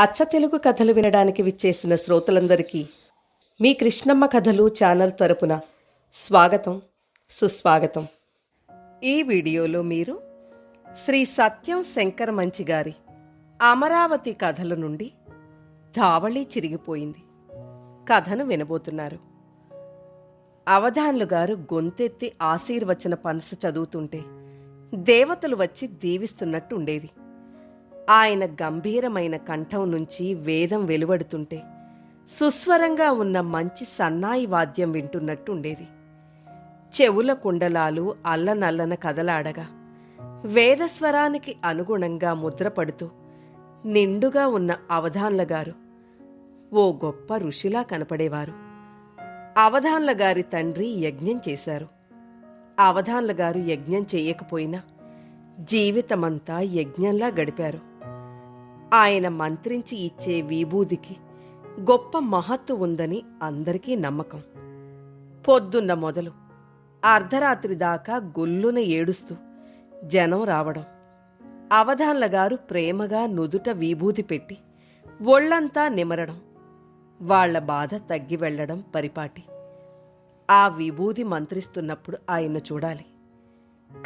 అచ్చ తెలుగు కథలు వినడానికి విచ్చేసిన శ్రోతలందరికీ మీ కృష్ణమ్మ కథలు ఛానల్ తరపున స్వాగతం సుస్వాగతం. ఈ వీడియోలో మీరు శ్రీ సత్యం శంకర మంచి గారి అమరావతి కథల నుండి ధావళి చిరిగిపోయింది. కథను వినబోతున్నారు. అవధాన్లు గారు గొంతెత్తి ఆశీర్వచన పనస చదువుతుంటే దేవతలు వచ్చి దీవిస్తున్నట్టు ఉండేది ఆయన గంభీరమైన కంఠం నుంచి వేదం వెలువడుతుంటే సుస్వరంగా ఉన్న మంచి సన్నాయి వాద్యం వింటున్నట్టు ఉండేది. చెవుల కుండలాలు అల్లనల్లన కదలాడగా వేదస్వరానికి అనుగుణంగా ముద్రపడుతూ నిండుగా ఉన్న అవధాన్ల గారు ఓ గొప్ప ఋషిలా కనపడేవారు. అవధాన్ల గారి తండ్రి యజ్ఞం చేశారు. అవధాన్ల గారు యజ్ఞం చేయకపోయినా జీవితమంతా యజ్ఞంలా గడిపారు. ఆయన మంత్రించి ఇచ్చే విభూదికి గొప్ప మహత్తు ఉందని అందరికీ నమ్మకం. పొద్దున్న మొదలు అర్ధరాత్రి దాకా గొల్లున ఏడుస్తూ జనం రావడం. అవధాన్ల గారు ప్రేమగా నుదుట విభూది పెట్టి ఒళ్ళంతా నిమరడం. వాళ్ళ బాధ తగ్గి వెళ్ళడం పరిపాటి. ఆ విభూది మంత్రిస్తున్నప్పుడు ఆయన చూడాలి.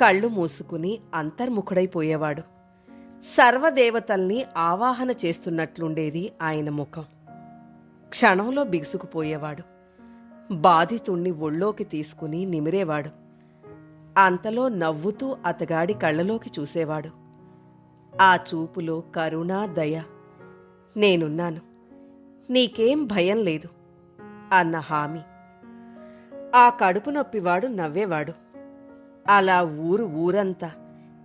కళ్ళు మూసుకుని అంతర్ముఖుడైపోయేవాడు. సర్వదేవతల్ని ఆవాహన చేస్తున్నట్లుండేది ఆయన ముఖం. క్షణంలో బిగుసుకుపోయేవాడు. బాధితుణ్ణి ఒళ్ళోకి తీసుకుని నిమిరేవాడు. అంతలో నవ్వుతూ అతగాడి కళ్ళలోకి చూసేవాడు. ఆ చూపులో కరుణ దయ. నేనున్నాను. నీకేం భయం లేదు అన్న హామీ. ఆ కడుపు నొప్పివాడు నవ్వేవాడు. అలా ఊరు ఊరంతా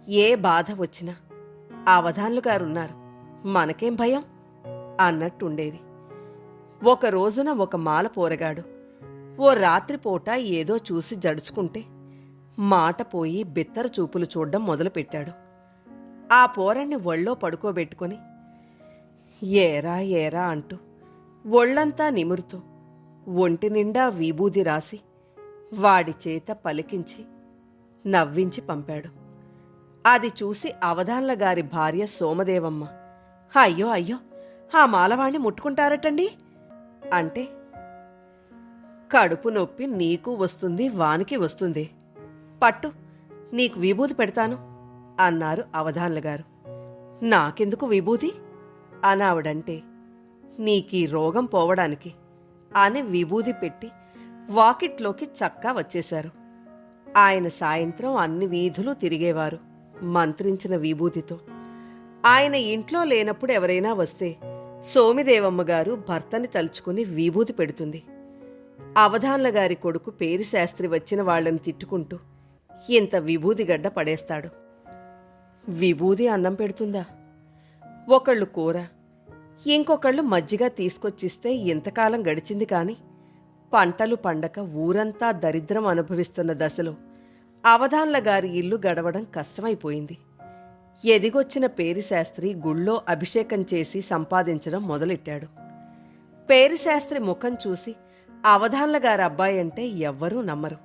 ఏ బాధ వచ్చినా అవధాన్లు గారున్నారు మనకేం భయం? అన్నట్టుండేది. ఒక రోజున ఒక మాల పోరగాడు. ఓ రాత్రిపూట ఏదో చూసి జడుచుకుంటే మాట పోయి బిత్తర చూపులు చూడ్డం మొదలుపెట్టాడు. ఆ పోరణ్ణి ఒళ్ళో పడుకోబెట్టుకొని ఏరా ఏరా అంటూ ఒళ్ళంతా నిమురుతూ ఒంటి నిండా విభూది రాసి వాడి చేత పలికించి నవ్వించి పంపాడు. అది చూసి అవధాన్ల గారి భార్య సోమదేవమ్మ అయ్యో అయ్యో ఆ మాలవాణ్ణి ముట్టుకుంటారటండి? అంటే కడుపు నొప్పి నీకు వస్తుంది వానికి వస్తుంది. పట్టు నీకు విభూది పెడతాను అన్నారు అవధాన్ల గారు. నాకెందుకు విభూది అనావిడంటే నీకీ రోగం పోవడానికి అని విభూది పెట్టి వాకిట్లోకి చక్కా వచ్చేశారు. ఆయన సాయంత్రం అన్ని వీధులు తిరిగేవారు. మంత్రించిన విభూతితో. ఆయన ఇంట్లో లేనప్పుడు ఎవరైనా వస్తే సోమిదేవమ్మ గారు భర్తని తలుచుకుని విభూతి పెడుతుంది. అవధాన్ల గారి కొడుకు పేరి శాస్త్రి వచ్చిన వాళ్ళని తిట్టుకుంటూ ఇంత విభూది గడ్డ పడేస్తాడు. విభూది అన్నం పెడుతుందా? ఒకళ్ళు కూర ఇంకొకళ్ళు మజ్జిగ తీసుకొచ్చిస్తే ఇంతకాలం గడిచింది కాని పంటలు పండక ఊరంతా దరిద్రం అనుభవిస్తున్న దశలో అవధాన్ల గారి ఇల్లు గడవడం కష్టమైపోయింది. ఎదిగొచ్చిన పేరిశాస్త్రి గుళ్ళో అభిషేకం చేసి సంపాదించడం మొదలెట్టాడు. పేరిశాస్త్రి ముఖం చూసి అవధాన్ల గారి అబ్బాయి అంటే ఎవ్వరూ నమ్మరు.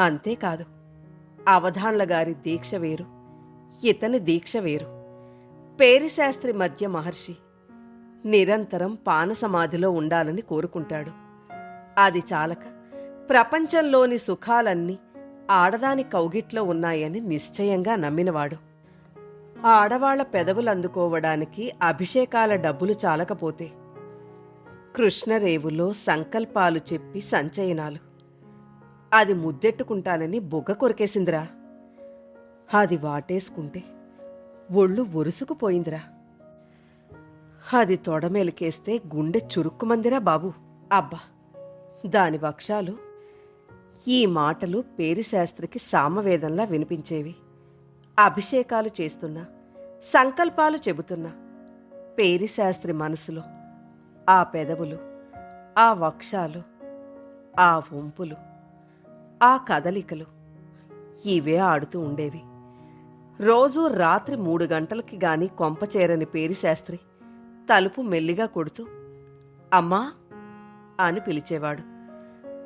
అంతేకాదు అవధాన్ల గారి దీక్ష వేరు ఇతని దీక్ష వేరు. పేరిశాస్త్రి మధ్య మహర్షి నిరంతరం పానసమాధిలో ఉండాలని కోరుకుంటాడు. అది చాలక ప్రపంచంలోని సుఖాలన్నీ ఆడదాని కౌగిట్లో ఉన్నాయని నిశ్చయంగా నమ్మినవాడు. ఆడవాళ్ళ పెదవులు అందుకోవడానికి అభిషేకాల డబ్బులు చాలకపోతే. కృష్ణరేవులో సంకల్పాలు చెప్పి సంచయనాలు. అది ముద్దెట్టుకుంటానని బుగ్గ కొరికేసిందిరా. అది వాటేసుకుంటే ఒళ్ళు ఒరుసుకుపోయిందిరా. అది తొడమెలికేస్తే గుండె చురుక్కుమందిరా బాబు. అబ్బా దాని వక్షాలు ఈ మాటలు పేరిశాస్త్రికి సామవేదంలా వినిపించేవి. అభిషేకాలు చేస్తున్నా సంకల్పాలు చెబుతున్నా పేరిశాస్త్రి మనసులో ఆ పెదవులు ఆ వక్షాలు ఆ వంపులు ఆ కదలికలు ఇవే ఆడుతూ ఉండేవి. రోజూ రాత్రి మూడు గంటలకి గాని కొంపచేరని పేరిశాస్త్రి తలుపు మెల్లిగా కొడుతూ అమ్మా అని పిలిచేవాడు.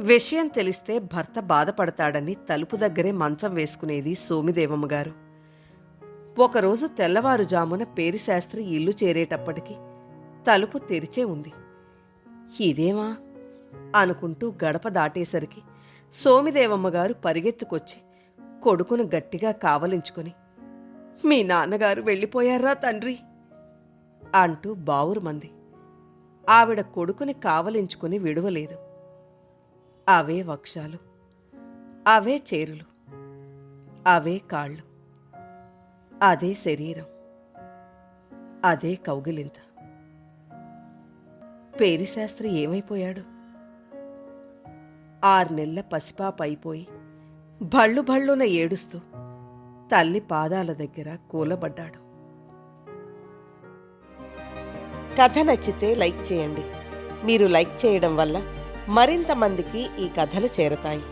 విషయం తెలిస్తే భర్త బాధపడతాడని తలుపు దగ్గరే మంచం వేసుకునేది సోమిదేవమ్మ గారు. ఒకరోజు తెల్లవారుజామున పేరిశాస్త్రి ఇల్లు చేరేటప్పటికి తలుపు తెరిచే ఉంది. ఇదేమా? అనుకుంటూ గడప దాటేసరికి సోమిదేవమ్మ గారు పరిగెత్తుకొచ్చి కొడుకును గట్టిగా కావలించుకొని మీ నాన్నగారు వెళ్ళిపోయారా తండ్రి? అంటూ బావురుమంది. ఆవిడ కొడుకుని కావలించుకుని విడవలేదు. అవే వక్షాలు అవే చేరులు అవే కాళ్ళు అదే శరీరం అదే కౌగిలింత. పేరిశాస్త్రి ఏమైపోయాడు? ఆరు నెలల పసిపాప అయిపోయి భళ్ళు భళ్ళున ఏడుస్తూ తల్లి పాదాల దగ్గర కూలబడ్డాడు. కథ నచ్చితే లైక్ చేయండి. మీరు లైక్ చేయడం వల్ల మరింత మందికి ఈ కథలు చేరతాయి.